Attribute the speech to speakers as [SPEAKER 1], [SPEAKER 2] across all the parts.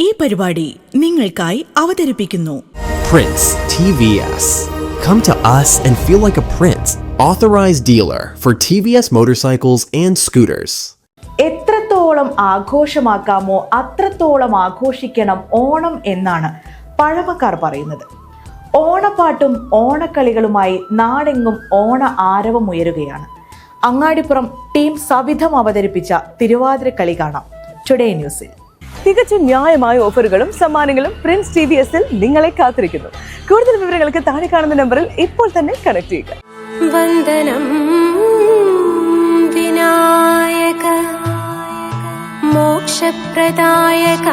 [SPEAKER 1] ഈ പരിപാടി നിങ്ങൾക്കായി അവതരിപ്പിക്കുന്നു
[SPEAKER 2] Prince TVS. Come to us and feel like a prince. Authorized dealer for TVS motorcycles and scooters.
[SPEAKER 3] എത്രത്തോളം ആഘോഷമാക്കാമോ അത്രത്തോളം ആഘോഷിക്കണം ഓണം എന്നാണ് പഴമക്കാർ പറയുന്നത് ഓണപ്പാട്ടും ഓണക്കളികളുമായി നാടെങ്ങും ഓണ ആരവം ഉയരുകയാണ് അങ്ങാടിപ്പുറം ടീം സവിധം അവതരിപ്പിച്ച തിരുവാതിരക്കളി കാണാം ടുഡേ ന്യൂസിൽ
[SPEAKER 4] തികച്ചും ന്യായമായ ഓഫറുകളും സമ്മാനങ്ങളും പ്രിൻസ് ടി വി എസിൽ നിങ്ങളെ കാത്തിരിക്കുന്നു. കൂടുതൽ വിവരങ്ങൾക്ക് താഴെ കാണുന്ന നമ്പറിൽ ഇപ്പോൾ തന്നെ കണക്ട് ചെയ്യുക.
[SPEAKER 5] വന്ദനം വിനായക മോക്ഷപ്രദായക.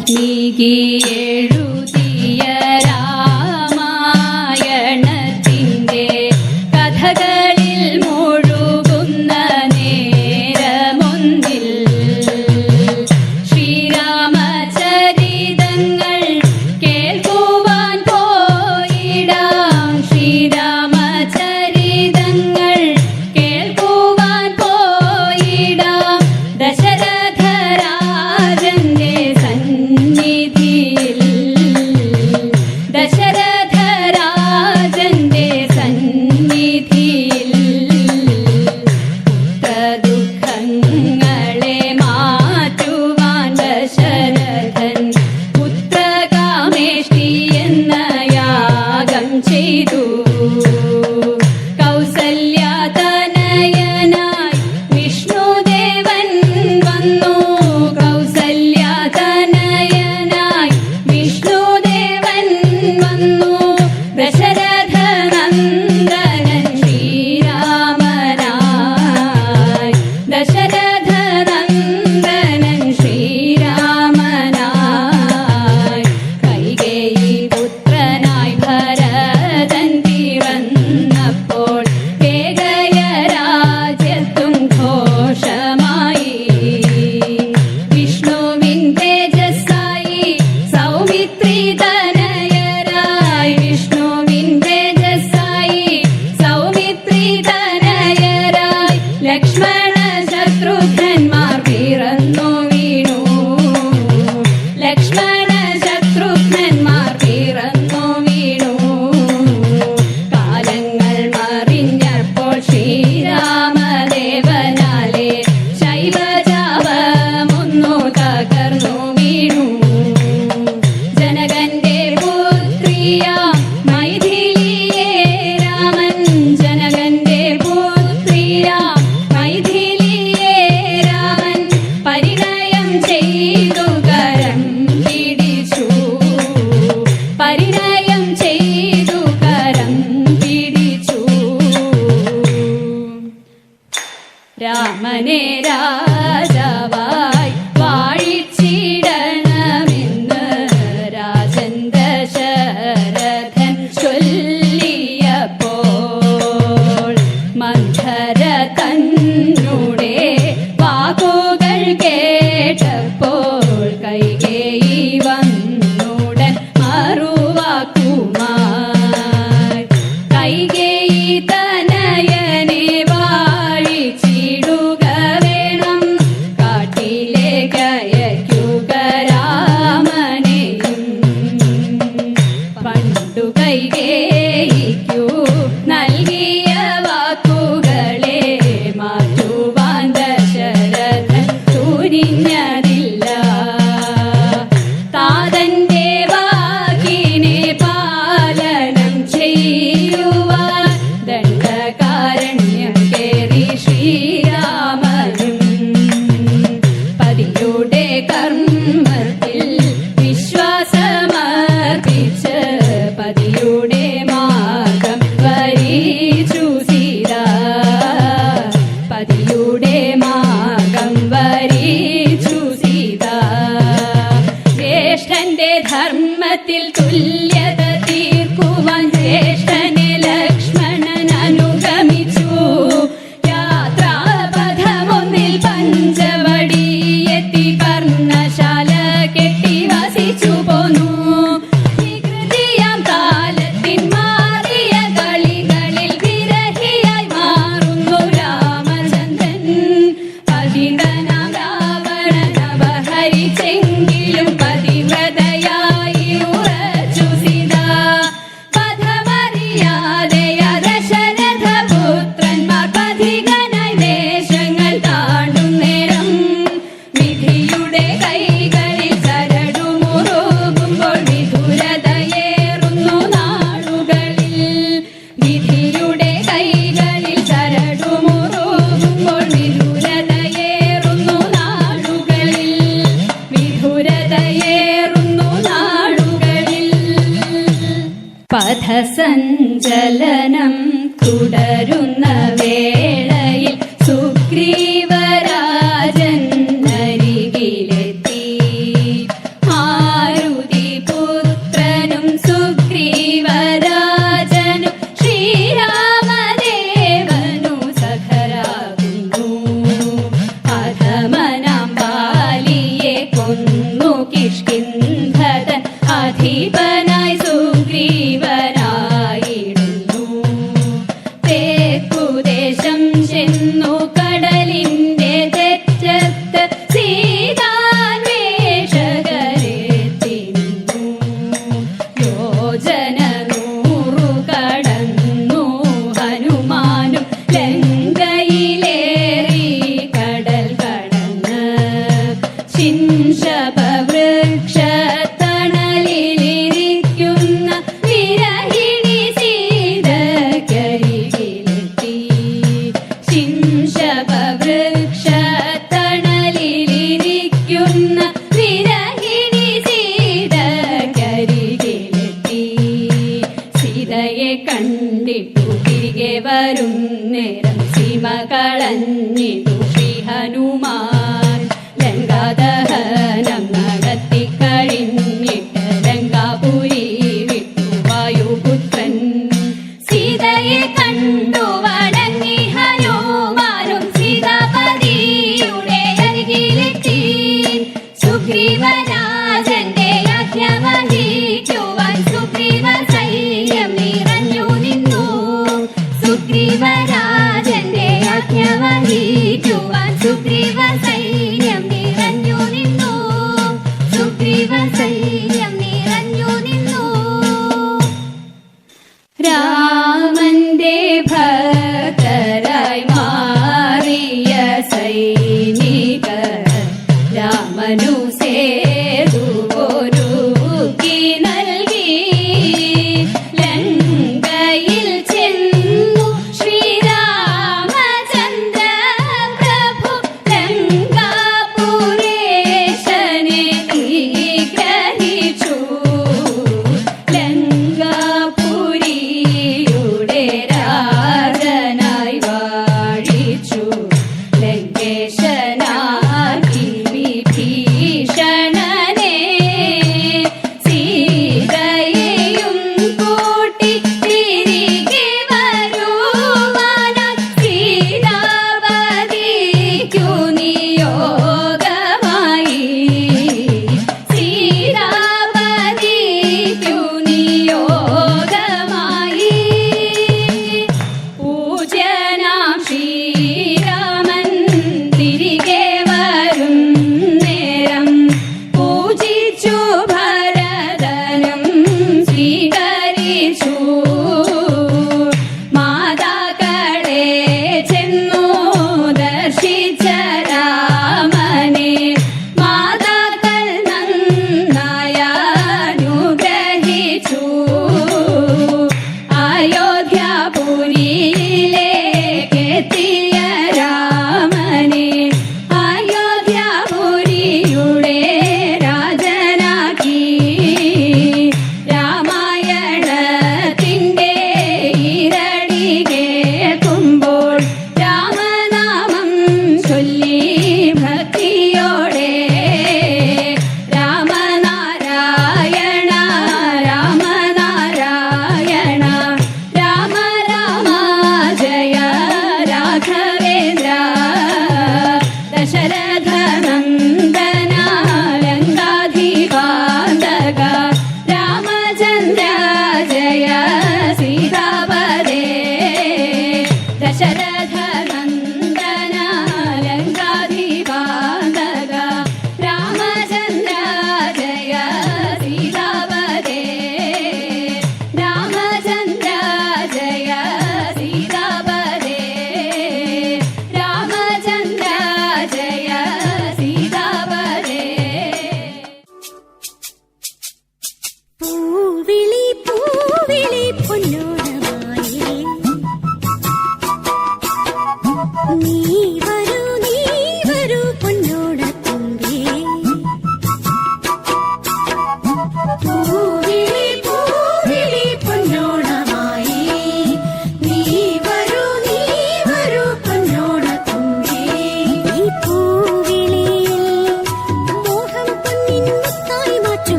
[SPEAKER 6] ಗಂಟ್ಲಿಗೆ സഞ്ചലനം തുടരുന്ന വേളയിൽ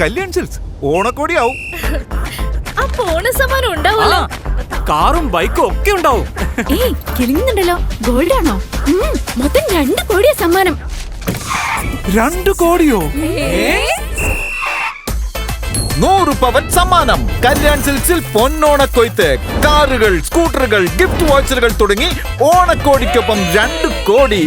[SPEAKER 7] കല്യാൺ സിൽസ് ഓണക്കോടിയാവും.
[SPEAKER 8] അപ്പൊ ഓണസമ്മാനം ഉണ്ടാവുമല്ലോ.
[SPEAKER 9] കാറും ബൈക്കും ഒക്കെ ഉണ്ടാവും.
[SPEAKER 8] ഏയ് കിളിങ്ങുന്നുണ്ടല്ലോ. ഗോൾഡ് ആണോ മൊത്തം രണ്ട് കോടിയ സമ്മാനം.
[SPEAKER 7] രണ്ട് കോടിയോ? നൂറ് പവൻ സമ്മാനം. കല്യാൺ സിൽസിൽ പൊന്നോണക്കൊയ്ത്ത് കാറുകൾ സ്കൂട്ടറുകൾ ഗിഫ്റ്റ് വാച്ചറുകൾ തുടങ്ങി ഓണക്കോടിക്കൊപ്പം രണ്ട് കോടി.